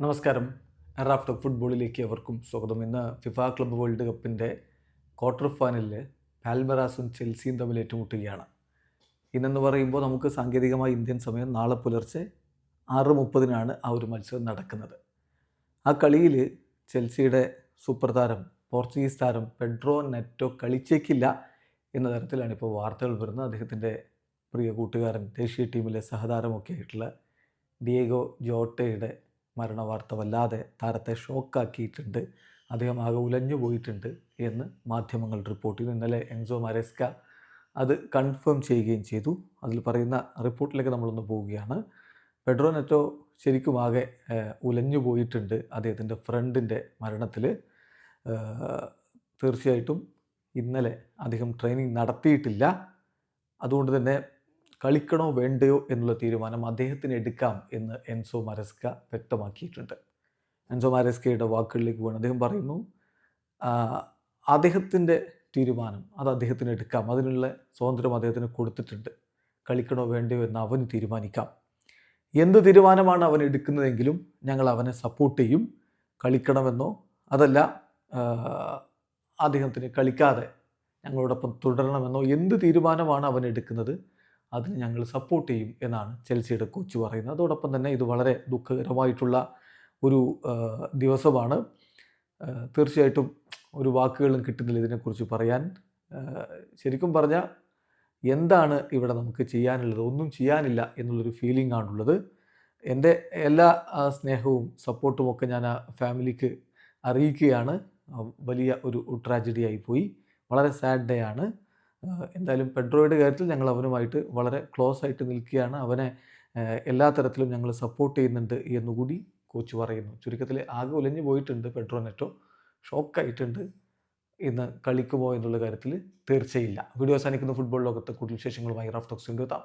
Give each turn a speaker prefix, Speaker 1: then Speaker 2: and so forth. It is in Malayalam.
Speaker 1: നമസ്കാരം. റാഫ്റ്റർ ഫുട്ബോളിലേക്ക് അവർക്കും സ്വാഗതം. ഇന്ന് ഫിഫ ക്ലബ്ബ് വേൾഡ് കപ്പിന്റെ ക്വാർട്ടർ ഫൈനലിൽ പാൽമറാസും ചെൽസിയും തമ്മിൽ ഏറ്റുമുട്ടുകയാണ്. ഇന്നെന്ന് പറയുമ്പോൾ നമുക്ക് സാങ്കേതികമായി ഇന്ത്യൻ സമയം നാളെ പുലർച്ചെ ആറ് മുപ്പതിനാണ് ആ ഒരു മത്സരം നടക്കുന്നത്. ആ കളിയിൽ ചെൽസിയുടെ സൂപ്പർ താരം പോർച്ചുഗീസ് താരം പെഡ്രോ നെറ്റോ കളിച്ചേക്കില്ല എന്ന തരത്തിലാണ് ഇപ്പോൾ വാർത്തകൾ വരുന്നത്. അദ്ദേഹത്തിന്റെ പ്രിയ കൂട്ടുകാരൻ ദേശീയ ടീമിലെ സഹതാരമൊക്കെ ആയിട്ടുള്ള ഡിയേഗോ ജോട്ടയുടെ മരണവാർത്ത വല്ലാതെ താരത്തെ ഷോക്കാക്കിയിട്ടുണ്ട്. അദ്ദേഹം ആകെ ഉലഞ്ഞു പോയിട്ടുണ്ട് എന്ന് മാധ്യമങ്ങൾ റിപ്പോർട്ട് ചെയ്തു ഇന്നലെ എൻസോ മരസ്ക അത് കൺഫേം ചെയ്യുകയും ചെയ്തു. അതിൽ പറയുന്ന റിപ്പോർട്ടിലേക്ക് നമ്മളൊന്ന് പോവുകയാണ്. പെഡ്രോ നെറ്റോ ശരിക്കും ആകെ ഉലഞ്ഞു പോയിട്ടുണ്ട് അദ്ദേഹത്തിന്റെ ഫ്രണ്ടിന്റെ മരണത്തിൽ. തീർച്ചയായിട്ടും ഇന്നലെ അദ്ദേഹം ട്രെയിനിങ് നടത്തിയിട്ടില്ല. അതുകൊണ്ട് തന്നെ കളിക്കണോ വേണ്ടയോ എന്നുള്ള തീരുമാനം അദ്ദേഹത്തിന് എടുക്കാം എന്ന് എൻസോ മരസ്ക വ്യക്തമാക്കിയിട്ടുണ്ട്. എൻസോ മരസ്കയുടെ വാക്കുകളിലേക്ക് പോകണം അദ്ദേഹം പറയുന്നു അദ്ദേഹത്തിന്റെ തീരുമാനം അത് അദ്ദേഹത്തിന് എടുക്കാം. അതിനുള്ള സ്വാതന്ത്ര്യം അദ്ദേഹത്തിന് കൊടുത്തിട്ടുണ്ട്. കളിക്കണോ വേണ്ടയോ എന്ന് അവന് തീരുമാനിക്കാം. എന്ത് തീരുമാനമാണ് അവൻ എടുക്കുന്നതെങ്കിലും ഞങ്ങൾ അവനെ സപ്പോർട്ട് ചെയ്യും. കളിക്കണമെന്നോ അതല്ല അദ്ദേഹത്തിന് കളിക്കാതെ ഞങ്ങളോടൊപ്പം തുടരണമെന്നോ എന്ത് തീരുമാനമാണ് അവൻ എടുക്കുന്നത് അതിന് ഞങ്ങൾ സപ്പോർട്ട് ചെയ്യും എന്നാണ് ചെൽസിയുടെ കോച്ച് പറയുന്നത്. അതോടൊപ്പം തന്നെ ഇത് വളരെ ദുഃഖകരമായിട്ടുള്ള ഒരു ദിവസമാണ്. തീർച്ചയായിട്ടും ഒരു വാക്കുകളും കിട്ടുന്നില്ല ഇതിനെക്കുറിച്ച് പറയാൻ. ശരിക്കും പറഞ്ഞാൽ എന്താണ് ഇവിടെ നമുക്ക് ചെയ്യാനുള്ളത്? ഒന്നും ചെയ്യാനില്ല എന്നുള്ളൊരു ഫീലിംഗ് ആണുള്ളത്. എന്റെ എല്ലാ സ്നേഹവും സപ്പോർട്ടും ഒക്കെ ഞാൻ ആ ഫാമിലിക്ക് അറിയിക്കുകയാണ്. വലിയ ഒരു ട്രാജഡി ആയിപ്പോയി വളരെ സാഡ് ഡേ ആണ്. എന്തായാലും പെഡ്രോയുടെ കാര്യത്തിൽ ഞങ്ങൾ അവനുമായിട്ട് വളരെ ക്ലോസ് ആയിട്ട് നിൽക്കുകയാണ്. അവനെ എല്ലാ തരത്തിലും ഞങ്ങൾ സപ്പോർട്ട് ചെയ്യുന്നുണ്ട് എന്നുകൂടി കോച്ച് പറയുന്നു. ചുരുക്കത്തിൽ ആകെ ഉലഞ്ഞു പോയിട്ടുണ്ട് പെഡ്രോ നെറ്റോ. ഷോക്കായിട്ടുണ്ട് ഇന്ന് കളിക്കുമോ എന്നുള്ള കാര്യത്തിൽ തീർച്ചയില്ല. വീഡിയോ അവസാനിക്കുന്ന. ഫുട്ബോൾ ലോകത്തെ കൂടുതൽ വിശേഷങ്ങളുമായി റഫ് ടോക്സ് എത്താം.